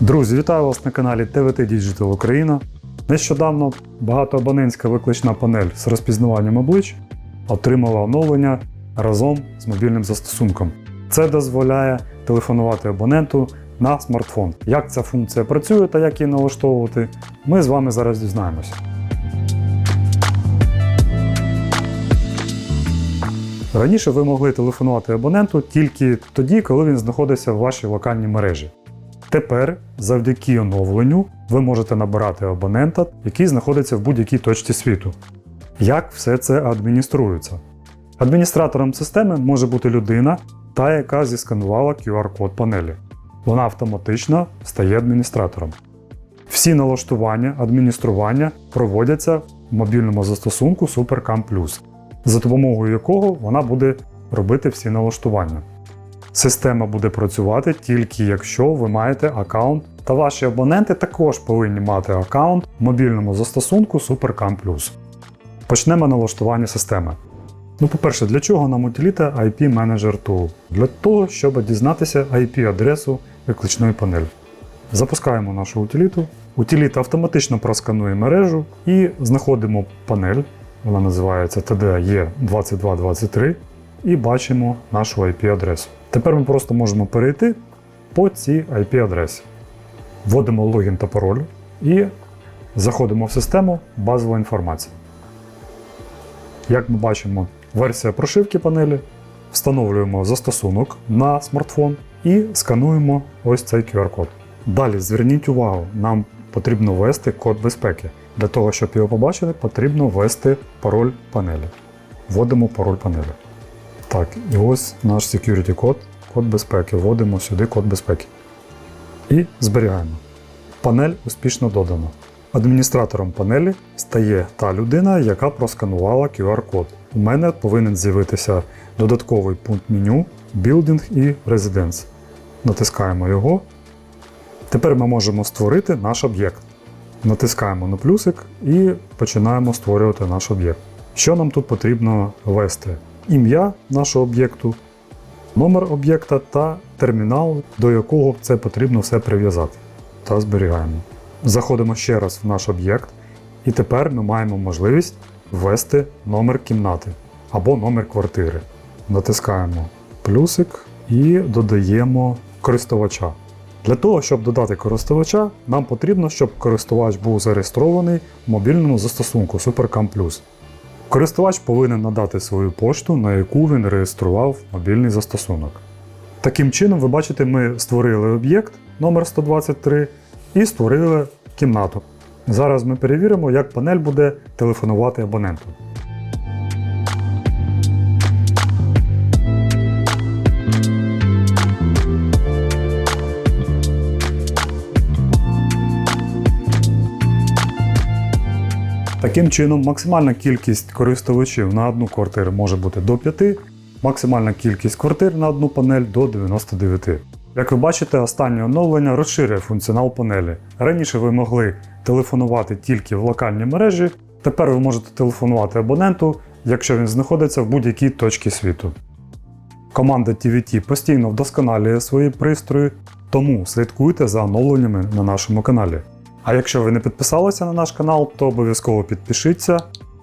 Друзі, вітаю вас на каналі ТВТ Digital Україна. Нещодавно багатоабонентська виклична панель з розпізнаванням облич отримала оновлення разом з мобільним застосунком. Це дозволяє телефонувати абоненту на смартфон. Як ця функція працює та як її налаштовувати, ми з вами зараз дізнаємося. Раніше ви могли телефонувати абоненту тільки тоді, коли він знаходиться в вашій локальній мережі. Тепер, завдяки оновленню, ви можете набирати абонента, який знаходиться в будь-якій точці світу. Як все це адмініструється? Адміністратором системи може бути людина, та яка зісканувала QR-код панелі. Вона автоматично стає адміністратором. Всі налаштування адміністрування проводяться в мобільному застосунку SuperCam за допомогою якого вона буде робити всі налаштування. Система буде працювати тільки якщо ви маєте аккаунт, та ваші абоненти також повинні мати аккаунт в мобільному застосунку SuperCam Plus. Почнемо налаштування системи. Ну, по-перше, для чого нам утиліта IP Manager Tool? Для того, щоб дізнатися IP-адресу викличної панелі. Запускаємо нашу утиліту. Утиліта автоматично просканує мережу і знаходимо панель, вона називається TDE 2223 і бачимо нашу IP-адресу. Tепер ми просто можемо перейти по цій IP-адресі. Вводимо логін та пароль і заходимо в систему базова інформація. Як ми бачимо, версія прошивки панелі, встановлюємо застосунок на смартфон і скануємо ось цей QR-код. Далі зверніть увагу, нам потрібно ввести код безпеки. Для того, щоб його побачили, потрібно ввести пароль панелі. Вводимо пароль панелі. Так, і ось наш security код, код безпеки. Вводимо сюди код безпеки. І зберігаємо. Панель успішно додано. Адміністратором панелі стає та людина, яка просканувала QR-код. У мене повинен з'явитися додатковий пункт меню Building і Residence. Натискаємо його. Тепер ми можемо створити наш об'єкт. Натискаємо на плюсик і починаємо створювати наш об'єкт. Що нам тут потрібно ввести? Ім'я нашого об'єкту, номер об'єкта та термінал, до якого це потрібно все прив'язати. Та зберігаємо. Заходимо ще раз в наш об'єкт, і тепер ми маємо можливість ввести номер кімнати або номер квартири. Натискаємо плюсик і додаємо користувача. Для того, щоб додати користувача, нам потрібно, щоб користувач був зареєстрований в мобільному застосунку SuperCam Plus. Користувач повинен надати свою пошту, на яку він реєстрував мобільний застосунок. Таким чином, ви бачите, ми створили об'єкт номер 123 і створили кімнату. Зараз ми перевіримо, як панель буде телефонувати абоненту. Таким чином, максимальна кількість користувачів на одну квартиру може бути до 5, максимальна кількість квартир на одну панель до 99. Як ви бачите, останнє оновлення розширює функціонал панелі. Раніше ви могли телефонувати тільки в локальній мережі, тепер ви можете телефонувати абоненту, якщо він знаходиться в будь-якій точці світу. Команда TVT постійно вдосконалює свої пристрої, тому слідкуйте за оновленнями на нашому каналі. А якщо ви не підписалися на наш канал, то обов'язково підпишіться,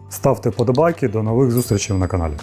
ставте подобайки, до нових зустрічей на каналі.